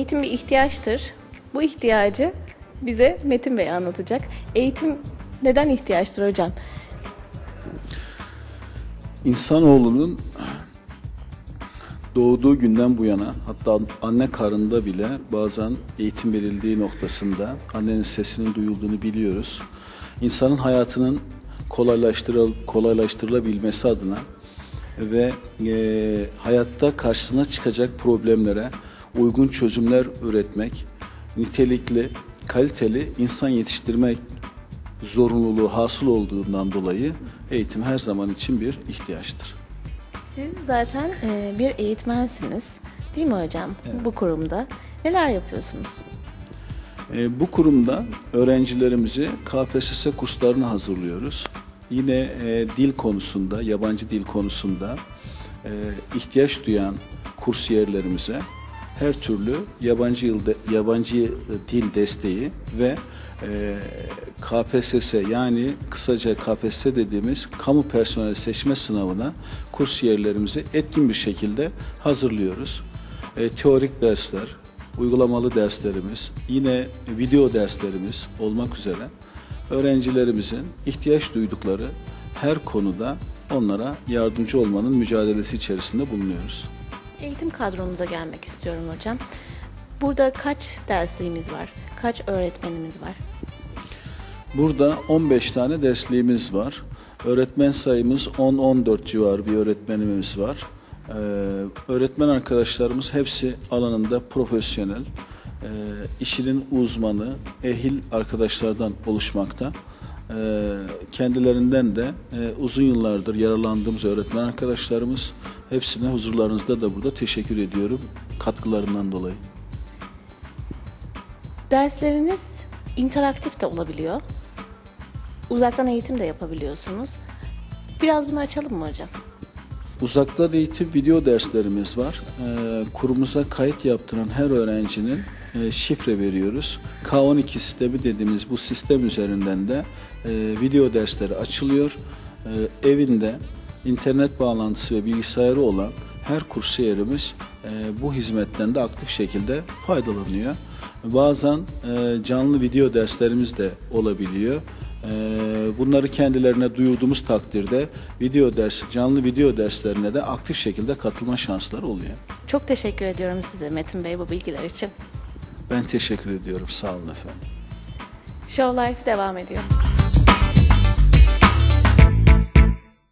ihtiyaçtır. Bu ihtiyacı bize Metin Bey anlatacak. Eğitim neden ihtiyaçtır hocam? İnsanoğlunun doğduğu günden bu yana hatta anne karnında bile bazen eğitim verildiği noktasında annenin sesinin duyulduğunu biliyoruz. İnsanın hayatının kolaylaştırıl kolaylaştırılabilmesi adına ve e, hayatta karşısına çıkacak problemlere uygun çözümler üretmek, nitelikli, kaliteli insan yetiştirmek zorunluluğu hasıl olduğundan dolayı eğitim her zaman için bir ihtiyaçtır. Siz zaten e, bir eğitmensiniz. Değil mi hocam? Bu kurumda. Neler yapıyorsunuz? E, bu kurumda öğrencilerimizi KPSS kurslarına hazırlıyoruz. Yine e, dil konusunda, yabancı dil konusunda e, ihtiyaç duyan kursiyerlerimize her türlü yabancı yılda, yabancı dil desteği ve e, KPSS yani kısaca KPSS dediğimiz kamu personel seçme sınavına kursiyerlerimizi etkin bir şekilde hazırlıyoruz. E, teorik dersler, uygulamalı derslerimiz, yine video derslerimiz olmak üzere öğrencilerimizin ihtiyaç duydukları her konuda onlara yardımcı olmanın mücadelesi içerisinde bulunuyoruz. Eğitim kadromuza gelmek istiyorum hocam. Burada kaç dersliğimiz var? Kaç öğretmenimiz var? Burada 15 tane dersliğimiz var. Öğretmen sayımız 10-14 civarı bir öğretmenimiz var. Ee, öğretmen arkadaşlarımız hepsi alanında profesyonel, e, işinin uzmanı, ehil arkadaşlardan oluşmakta. Ee, kendilerinden de e, uzun yıllardır yararlandığımız öğretmen arkadaşlarımız hepsine huzurlarınızda da burada teşekkür ediyorum katkılarından dolayı. Dersleriniz interaktif de olabiliyor. Uzaktan eğitim de yapabiliyorsunuz. Biraz bunu açalım mı hocam? Uzaktan eğitim video derslerimiz var. Ee, kurumuza kayıt yaptıran her öğrencinin şifre veriyoruz. K12 sistemi dediğimiz bu sistem üzerinden de e, video dersleri açılıyor. E, evinde internet bağlantısı ve bilgisayarı olan her kursiyerimiz e, bu hizmetten de aktif şekilde faydalanıyor. Bazen e, canlı video derslerimiz de olabiliyor. Bunları kendilerine duyurduğumuz takdirde video ders, canlı video derslerine de aktif şekilde katılma şansları oluyor. Çok teşekkür ediyorum size Metin Bey bu bilgiler için. Ben teşekkür ediyorum. Sağ olun efendim. Show Life devam ediyor.